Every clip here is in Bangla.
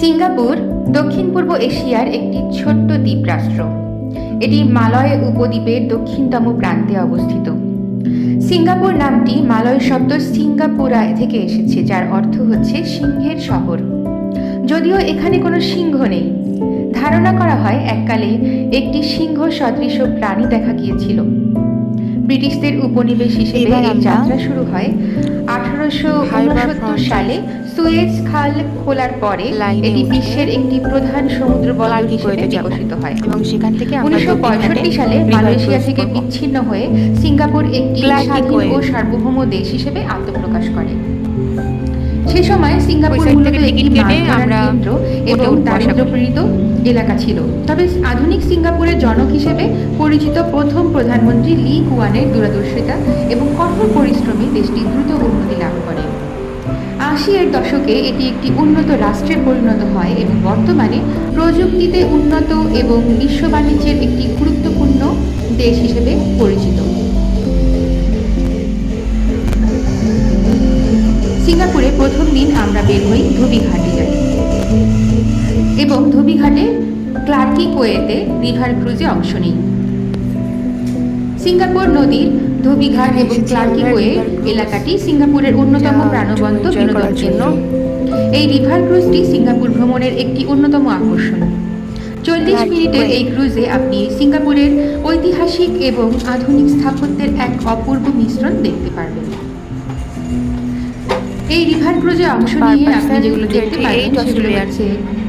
সিঙ্গাপুর, দক্ষিণ পূর্ব এশিয়ার একটি ছোট্ট দ্বীপ রাষ্ট্র এটি মালয় উপদ্বীপের দক্ষিণতম প্রান্তে অবস্থিত। সিঙ্গাপুর নামটি মালয় শব্দ সিঙ্গাপুরা থেকে এসেছে, যার অর্থ হচ্ছে সিংহের শহর। যদিও এখানে কোনো সিংহ নেই। ধারণা করা হয় এককালে একটি সিংহ সদৃশ প্রাণী দেখা গিয়েছিল। ব্রিটিশদের উপনিবেশ হিসেবে এই যাত্রা শুরু হয়। আঠারোশো সালে সুয়েজ খাল খোলার পরে এটি বিশ্বের একটি প্রধান সমুদ্র বন্দর হিসেবে বিকশিত হয়। এবং সেখান থেকে উনিশশো পঁয়ষট্টি সালে মালয়েশিয়া থেকে বিচ্ছিন্ন হয়ে সিঙ্গাপুর একটি স্বাধীন ও সার্বভৌম দেশ হিসেবে আত্মপ্রকাশ করে। সে সময় সিঙ্গাপুর মূলত থেকে একটি কেটে আমরা এবং। দারিদ্রপীড়িত এলাকা ছিল। তবে আধুনিক সিঙ্গাপুরের জনক হিসেবে পরিচিত প্রথম প্রধানমন্ত্রী লি কুয়ানের দূরদর্শিতা এবং কঠোর পরিশ্রমে দেশটি দ্রুত উন্নতি লাভ করে। আশি এর দশকে এটি একটি উন্নত রাষ্ট্রে পরিণত হয় এবং বর্তমানে প্রযুক্তিতে উন্নত এবং বিশ্ব বাণিজ্যের একটি গুরুত্বপূর্ণ দেশ হিসেবে পরিচিত। সিঙ্গাপুরে প্রথম দিন আমরা বের হই ধোবিঘাটে যাই। এবং ধোবিঘাটে ক্লার্কি কোয়েতে রিভার ক্রুজে অংশ নিই। সিঙ্গাপুর নদীর ধোবিঘাট এবং ক্লার্কি কোয়ে এলাকাটি সিঙ্গাপুরের অন্যতম প্রাণবন্ত বিনোদন কেন্দ্র। এই রিভার ক্রুজটি সিঙ্গাপুর ভ্রমণের একটি অন্যতম আকর্ষণ। চল্লিশ মিনিটের এই ক্রুজে আপনি সিঙ্গাপুরের ঐতিহাসিক এবং আধুনিক স্থাপত্যের এক অপূর্ব মিশ্রণ দেখতে পারবেন। এই রিভার ক্রুজে অংশ নিয়ে আপনি যেগুলো দেখতে 28 পারবেন সেগুলো Australian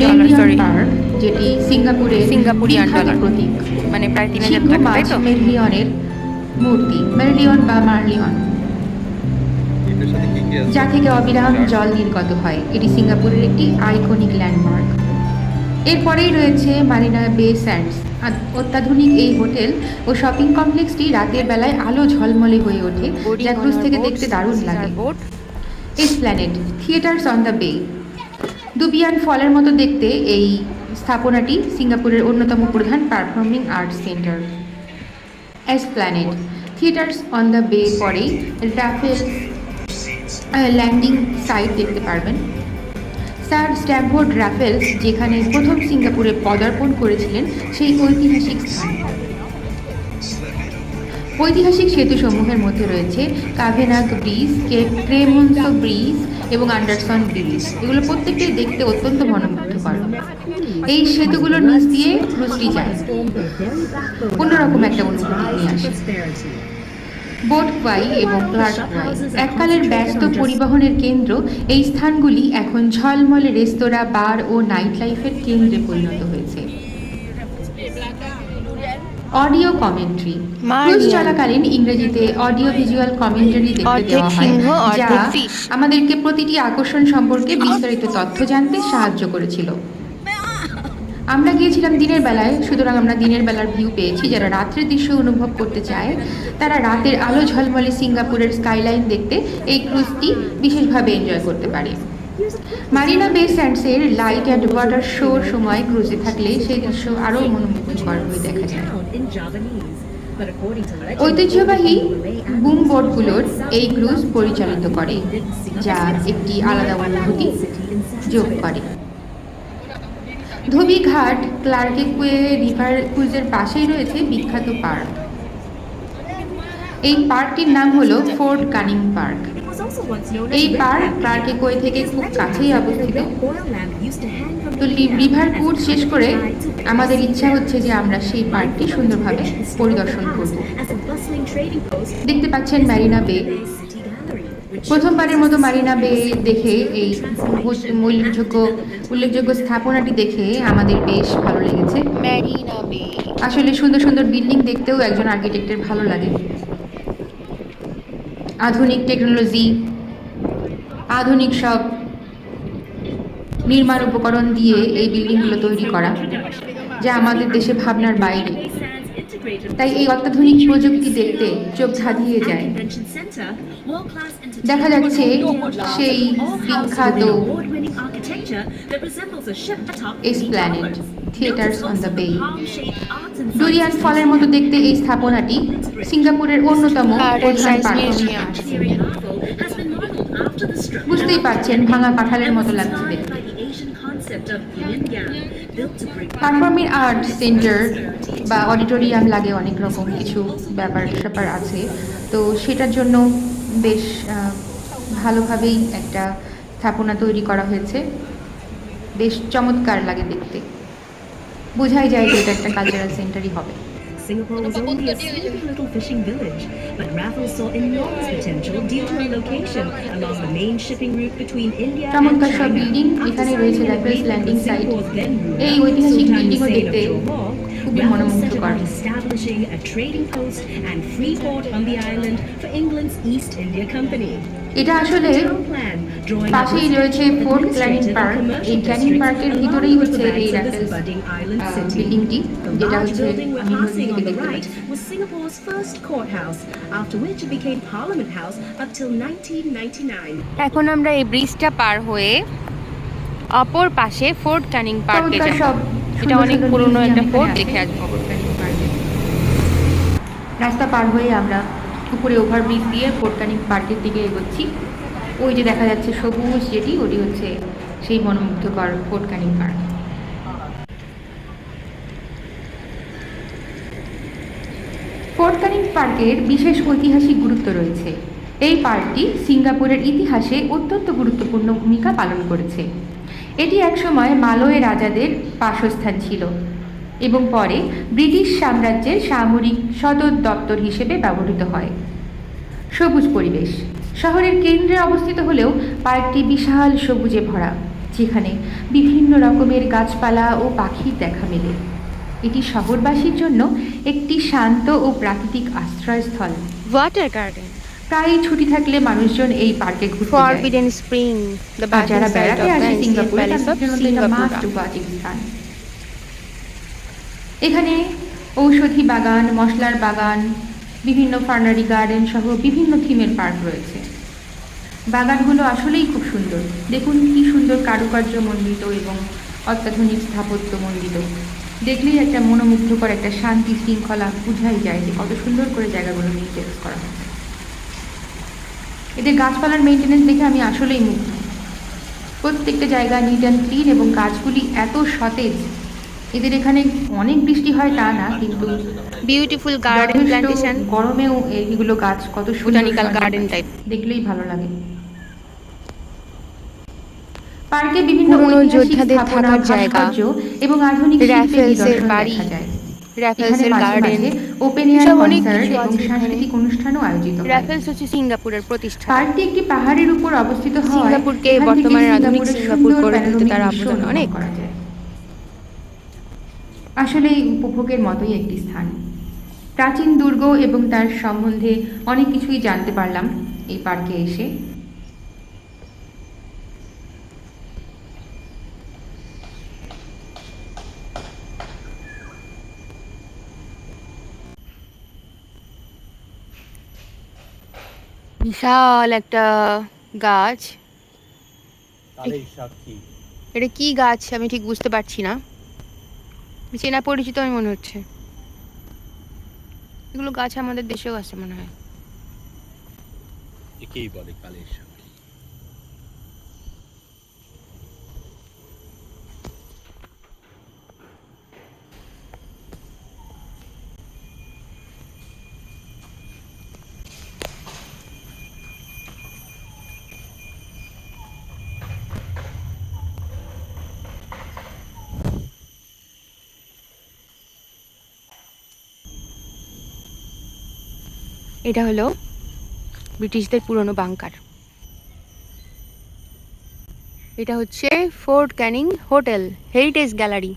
পার্ক যেটি সিঙ্গাপুরের সিঙ্গাপুরিয়ান ডলার। প্রতীক। মানে প্রায় তিন হাজার টাকা তাই তো? মেরলিয়নের মূর্তি মেরলিয়ন বা মার্লিয়ন এটার সাথে কি কি আছে? যা থেকে অবিরাম জল নির্গত হয় এটি সিঙ্গাপুরের একটি আইকনিক ল্যান্ডমার্ক এরপরেই রয়েছে মারিনা বে স্যান্ডস। অত্যাধুনিক এই হোটেল ও শপিং কমপ্লেক্সটি রাতের বেলায় আলো ঝলমলে হয়ে ওঠে। যা ক্রুজ থেকে দেখতে দারুণ লাগে। এসপ্ল্যানেড থিয়েটার্স অন দ্য বে। দুবিয়ান ফলের মতো দেখতে এই স্থাপনাটি সিঙ্গাপুরের অন্যতম প্রধান performing art centre Esplanade theatres on the bay পরেই রাফেল ল্যান্ডিং সাইট দেখতে পারবেন। স্যার স্ট্যামফোর্ড রাফেলস যেখানে প্রথম সিঙ্গাপুরে পদার্পণ করেছিলেন সেই ঐতিহাসিক স্থান। ঐতিহাসিক সেতুসমূহের মধ্যে রয়েছে কাভেনাগ ব্রিজ ক্রেমন্সো ব্রিজ এবং আন্ডারসন ব্রিজ। এগুলো প্রত্যেকটাই দেখতে অত্যন্ত মনোমুগ্ধকর। এই সেতুগুলোর নিচ দিয়ে ক্রুজটি যায়। অন্যরকম একটা অনুভূতি নিয়ে আসে। বোট এবং ক্লার্ক এককালের ব্যস্ত পরিবহনের কেন্দ্র, এই স্থানগুলি এখন ঝলমলে রেস্তোরাঁ, বার ও নাইট লাইফের কেন্দ্রে পরিণত হয়েছে। Audio commentary. ক্রুজ চলাকালীন ইংরেজিতে অডিও ভিজুয়াল কমেন্টারি দেখতে দেওয়া হয় যা আমাদেরকে প্রতিটি আকর্ষণ সম্পর্কে বিস্তারিত তথ্য জানতে সাহায্য করেছিল। আমরা গিয়েছিলাম দিনের বেলায় সুতরাং আমরা দিনের বেলার ভিউ পেয়েছি। যারা রাত্রের দৃশ্য অনুভব করতে চায় তারা রাতের আলো ঝলমলে সিঙ্গাপুরের স্কাইলাইন দেখতে এই ক্রুজটি বিশেষভাবে এনজয় করতে পারে। মারিনা বে স্যান্ডসের লাইট অ্যান্ড ওয়াটার শোর সময় ক্রুজে থাকলে সেই দৃশ্য আরও মনোমুগ্ধকর হয়ে দেখা যায়। ঐতিহ্যবাহী বুম বোটগুলোর এই ক্রুজ পরিচালিত করে যা একটি আলাদা অনুভূতি যোগ করে। ধোবি ঘাট ক্লার্কে কুয়ে রিভার ক্রুজের পাশেই রয়েছে বিখ্যাত পার্ক। এই পার্কটির নাম হলো ফোর্ট কানিং পার্ক। এই পার্ক ক্লার্কে কুয়ে থেকে খুব কাছেই অবস্থিত। তো রিভার ক্রুজ শেষ করে আমাদের ইচ্ছা হচ্ছে যে আমরা সেই পার্কটি সুন্দরভাবে পরিদর্শন করব। দেখতে পাচ্ছেন ম্যারিনা বে। প্রথমবারের মতো মারিনা বে দেখে এই উল্লেখ- উল্লেখযোগ্য উল্লেখযোগ্য স্থাপনাটি দেখে আমাদের বেশ ভালো লেগেছে। ম্যারিনা বে। আসলে সুন্দর সুন্দর বিল্ডিং দেখতেও একজন আর্কিটেক্টের ভালো লাগে। আধুনিক টেকনোলজি আধুনিক সব নির্মাণ উপকরণ দিয়ে এই বিল্ডিংগুলো তৈরি করা, যা আমাদের দেশে ভাবনার বাইরে। তাই এই অত্যাধুনিক প্রযুক্তি দেখতে চোখ ধাঁধিয়ে যায়। দেখা যাচ্ছে সেই বিখ্যাত Esplanade theatres on the bay durian ফলের মতো দেখতে এই স্থাপনাটি সিঙ্গাপুরের অন্যতম প্রধান। বুঝতেই পারছেন ভাঙা কাঁঠালের মতো লাগছে দেখতে। পারফর্মিং আর্ট সেন্টার বা অডিটোরিয়াম লাগে অনেক রকম কিছু ব্যাপার স্যাপার আছে। তো সেটার জন্য বেশ ভালোভাবেই একটা স্থাপনা তৈরি করা হয়েছে। বেশ চমৎকার লাগে দেখতে। বোঝাই যায় যে এটা একটা কালচারাল সেন্টারই হবে। Singapore was only a small little fishing village, but Raffles saw enormous potential due to our location along the main shipping route between India and চমৎকার সব China. বিল্ডিং After এখানে signing রয়েছে an Raffles agreement landing with site Singapore's then ruler, এই ঐতিহাসিক Sultan বিল্ডিংও Hussein of দেখতে Johor, খুবই Raffles set মনোমুগ্ধকর about establishing a trading post and free port on the island for England's East India Company. এটা আসলে Town plan, drawing পাশেই রয়েছে ফোর্ট ক্যানিং পার্ক এই ক্যানিং পার্কের ভিতরেই হচ্ছে এই এখন আমরা এই ব্রিজটা পার হয়ে অপর পাশে ফোর্ট ক্যানিং পার্ক এটা অনেক পুরনো একটা ফোর্ট দেখে আসব। রাস্তা পার হয়ে আমরা পুকুরে ওভারব্রিজ দিয়ে ফোর্ট ক্যানিং পার্কের দিকে এগোচ্ছি। ওই যে দেখা যাচ্ছে সবুজ যেটি, ওটি হচ্ছে সেই মনোমুগ্ধকর Fort Canning park. Fort Canning পার্কের বিশেষ ঐতিহাসিক গুরুত্ব রয়েছে। এই পার্কটি সিঙ্গাপুরের ইতিহাসে অত্যন্ত গুরুত্বপূর্ণ ভূমিকা পালন করেছে। এটি একসময় মালয় রাজাদের বাসস্থান ছিল এবং পরে ব্রিটিশ সাম্রাজ্যের সামরিক সদর দপ্তর হিসেবে ব্যবহৃত হয়। সবুজ পরিবেশ। শহরের কেন্দ্রে অবস্থিত হলেও পার্কটি বিশাল সবুজে ভরা যেখানে বিভিন্ন রকমের গাছপালা ও পাখির দেখা মেলে। এটি শহরবাসীর জন্য একটি শান্ত ও প্রাকৃতিক আশ্রয়স্থল। ওয়াটার গার্ডেন প্রায়ই ছুটি থাকলে মানুষজন এই পার্কে ঘুরতে যায়। ফরবিডেন স্প্রিং যারা বেড়াতে আসে সিঙ্গাপুর এখানে ঔষধি বাগান মশলার বাগান বিভিন্ন ফার্নারি গার্ডেন সহ বিভিন্ন থিমের পার্ক রয়েছে। বাগানগুলো আসলেই খুব সুন্দর। দেখুন কি সুন্দর কারুকার্য মণ্ডিত এবং অত্যাধুনিক স্থাপত্য মণ্ডিত। দেখলেই একটা মনোমুগ্ধকর একটা শান্তি শৃঙ্খলা বোঝাই যায় যে কত সুন্দর করে জায়গাগুলো মেনটেন্স করা হয়েছে। এদের গাছপালার মেনটেনেন্স দেখে আমি আসলেই মুগ্ধ। প্রত্যেকটা জায়গা নিট অ্যান্ড ক্লিন এবং গাছগুলি এত সতেজ। এদের এখানে অনেক বৃষ্টি হয় তা না, কিন্তু বিউটিফুল গার্ডেন প্ল্যান্টেশন গরমেও এইগুলো গাছ কত বোটানিক্যাল গার্ডেন টাইপ দেখলেই ভালো লাগে। পার্কে বিভিন্ন পুরনো যোদ্ধাদের থাকার জায়গা, এবং আধুনিক র্যাফেলসের বাড়ি, র্যাফেলসের গার্ডেন ওপেন এয়ার কনসার্ট এবং সাংস্কৃতিক অনুষ্ঠানও আয়োজিত হয়। র্যাফেলস হচ্ছে সিঙ্গাপুরের প্রতিষ্ঠাতা পার্কটি একটি পাহাড়ের উপর অবস্থিত হওয়ায় সিঙ্গাপুরকে বর্তমানের আধুনিক সিঙ্গাপুর করে তুলতে তার অবদান অনেক। আসলে এই উপভোগের মতোই একটি স্থান। প্রাচীন দুর্গ এবং তার সম্বন্ধে অনেক কিছুই জানতে পারলাম এই পার্কে এসে। বিশাল একটা গাছ। এটা কি গাছ আমি ঠিক বুঝতে পারছি না। চেনা পরিচিত আমি মনে হচ্ছে। এগুলো গাছ আমাদের দেশেও আছে মনে হয়। একেই বলে কালের এটা হলো ব্রিটিশদের পুরনো বাংকার। এটা হচ্ছে Fort Canning hotel heritage gallery.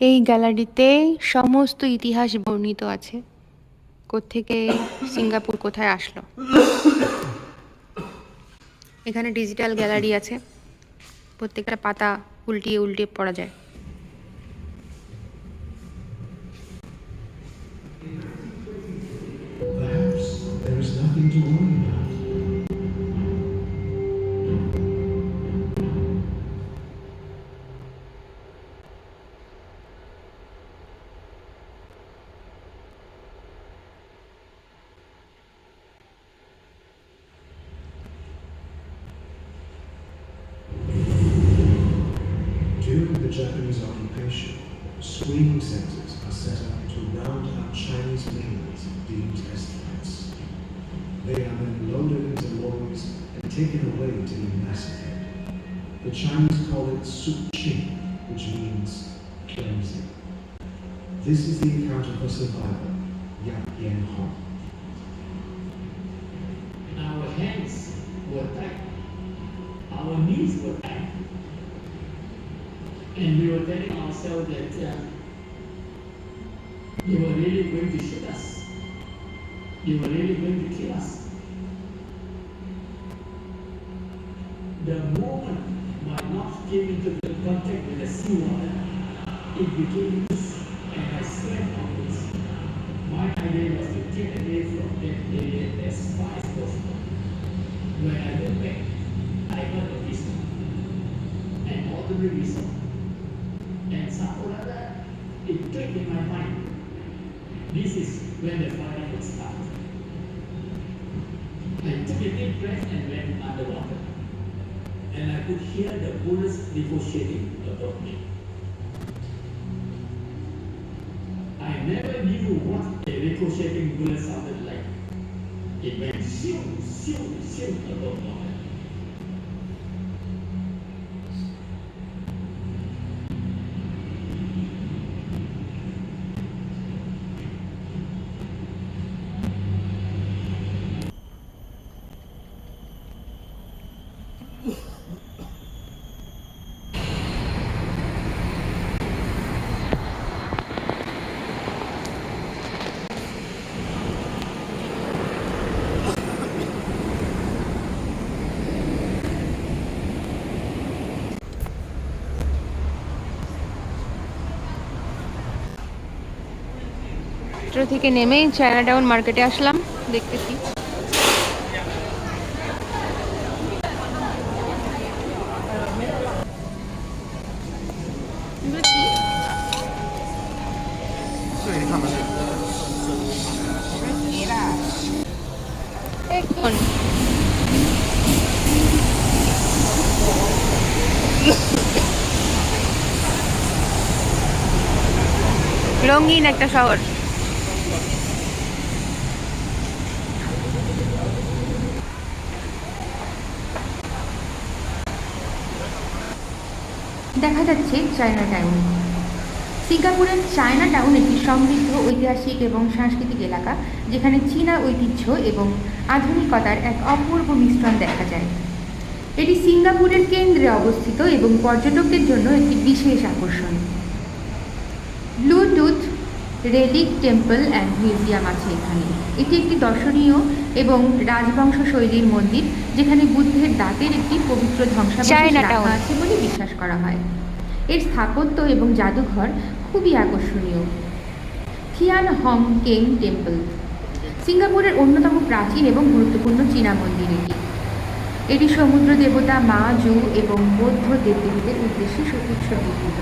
এই গ্যালারিতে সমস্ত ইতিহাস বর্ণিত আছে। কোথেকে সিঙ্গাপুর কোথায় আসলো? এখানে ডিজিটাল গ্যালারি আছে। প্রত্যেকটা পাতা উল্টিয়ে উল্টিয়ে পড়া যায়। The Chinese call it soup ching, which means cleansing. This is the account of a survivor, Yap Yen Hong. Our hands were tied, our knees were tied, and we were telling ourselves that uh, they were really going to shoot us. They were really going to kill us. The moment my mouth came into the it loose, and I swam on this. My idea was to get away from that area as far as possible. When I went back, I got a pistol, an ordinary pistol, and somehow or other, it clicked in my mind. This is when the fighting would start. I took a deep breath and went underwater, and I could hear the bullets negotiating I never knew what a ricocheting bullet sounded like. It went shoo, shoo, shoo head. Metro থেকে নেমেই চায়না টাউন মার্কেটে আসলাম। দেখতেছি? রঙিন একটা শহর। দেখা যাচ্ছে চায়না টাউন সিঙ্গাপুরের চায়না টাউন একটি সমৃদ্ধ ঐতিহাসিক এবং সাংস্কৃতিক এলাকা, যেখানে চীনা ঐতিহ্য এবং আধুনিকতার এক অপূর্ব মিশ্রণ দেখা যায়। এটি সিঙ্গাপুরের কেন্দ্রে অবস্থিত এবং পর্যটকদের জন্য একটি বিশেষ আকর্ষণ। Buddha tooth relic temple and museum আছে এখানে। এটি একটি দর্শনীয় এবং রাজবংশ শৈলীর মন্দির যেখানে বুদ্ধের দাঁতের একটি পবিত্র ধ্বংসাবশেষ রাখা আছে বলে বিশ্বাস করা হয়। এর স্থাপত্য এবং জাদুঘর খুবই আকর্ষণীয়। থিয়ান হং কেং টেম্পল সিঙ্গাপুরের অন্যতম প্রাচীন এবং গুরুত্বপূর্ণ চীনা মন্দির এটি। এটি সমুদ্র দেবতা মা জু এবং বৌদ্ধ দেবদেবীদের উদ্দেশ্যে উৎসর্গীকৃত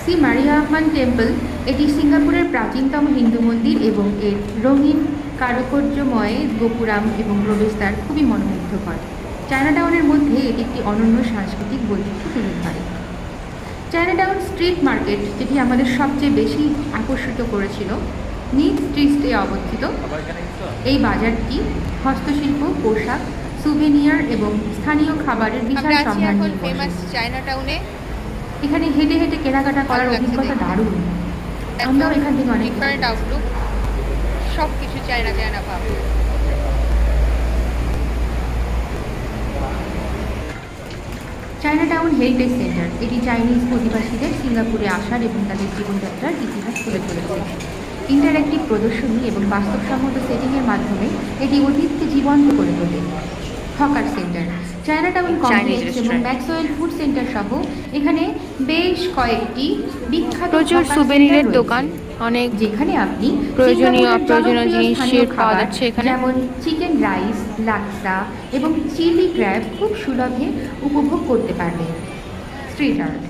শ্রী মারিয়াম্মান টেম্পল এটি সিঙ্গাপুরের প্রাচীনতম হিন্দু মন্দির এবং এর রঙিন কারুকার্যময় গোপুরাম এবং প্রবেশদ্বার খুবই মনোমুগ্ধকর। চায়না টাউনের মধ্যে এটি একটি অনন্য সাংস্কৃতিক বৈচিত্র্য তুলে ধরে চায়না টাউন স্ট্রিট মার্কেট যেটি আমাদের সবচেয়ে বেশি আকর্ষিত করেছিল নিট স্ট্রিটে অবস্থিত। এই বাজারটি হস্তশিল্প পোশাক সুভেনিয়ার এবং স্থানীয় খাবারের বিশাল সম্ভার এখন হেঁটে হেঁটে কেনাকাটা করার অভিজ্ঞতা দারুণ। আমরাও এখান থেকে অনেক ডিফারেন্ট আউটলুক সব কিছু চায়না চায়না পাবো। হেরিটেজ সেন্টার, এটি চাইনিজ অধিবাসীদের সিঙ্গাপুরে আসার এবং তাদের জীবনযাত্রার ইতিহাস তুলে ধরেছে। ইন্টারঅ্যাক্টিভ প্রদর্শনী এবং বাস্তবসম্মত সেটিংয়ের মাধ্যমে এটি অতীতকে জীবন্ত করে তোলে। Hawker centre. China town complex এবং ম্যাক্সওয়েল ফুড সেন্টার সহ এখানে বেশ কয়েকটি বিখ্যাত প্রচুর সুবেনিরের দোকান অনেক যেখানে আপনি প্রয়োজনীয়, অপ্রয়োজনীয় জিনিসের পাওয়া যাচ্ছে এখানে। যেমন চিকেন রাইস লাক্সা এবং চিলি ক্র্যাব খুব সুলভে উপভোগ করতে পারবেন স্ট্রিট আর্ট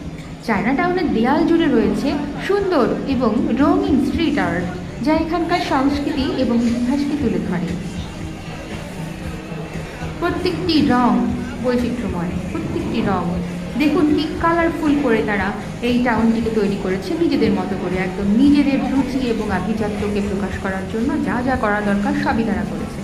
চায়না টাউনের দেয়াল জুড়ে রয়েছে সুন্দর এবং রঙিন স্ট্রিট আর্ট যা এখানকার সংস্কৃতি এবং ইতিহাসকে তুলে ধরে। প্রত্যেকটি রং বৈচিত্র্যময়, প্রত্যেকটি রং। দেখুন কি কালারফুল করে তারা এই টাউনটিকে তৈরি করেছে, নিজেদের মতো করে, একদম নিজেদের রুচি এবং আভিজাত্যকে প্রকাশ করার জন্য যা যা করা দরকার সবই তারা করেছে।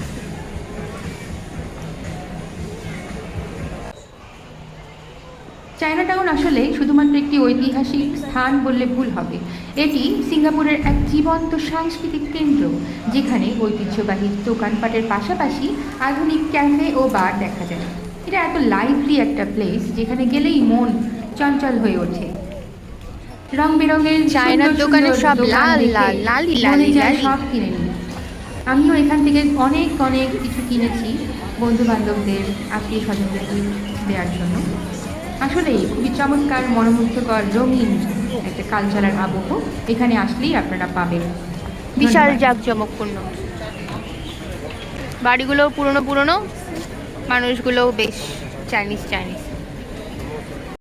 চায়না টাউন আসলে শুধুমাত্র একটি ঐতিহাসিক স্থান বললে ভুল হবে। এটি সিঙ্গাপুরের এক জীবন্ত সাংস্কৃতিক কেন্দ্র যেখানে ঐতিহ্যবাহী দোকানপাটের পাশাপাশি আধুনিক ক্যাফে ও বার দেখা যায়। এটা এত লাইভলি একটা প্লেস যেখানে গেলেই মন চঞ্চল হয়ে ওঠে। রং বেরঙের চায়নার দোকানে সব লাল, লাল, লালি, লালি, সব কিনে নিই। আমিও এখান থেকে অনেক অনেক কিছু কিনেছি। বন্ধু বান্ধবদের আত্মীয় স্বজনদেরকে দেওয়ার জন্য। আসলেই খুবই চমৎকার, মনোমুগ্ধকর, রঙিন একটা কালচারাল আবহ এখানে আসলেই আপনারা পাবেন। বিশাল। জাঁকজমকপূর্ণ। বাড়িগুলো পুরনো পুরনো মানুষগুলো বেশ চাইনিজ চাইনিজ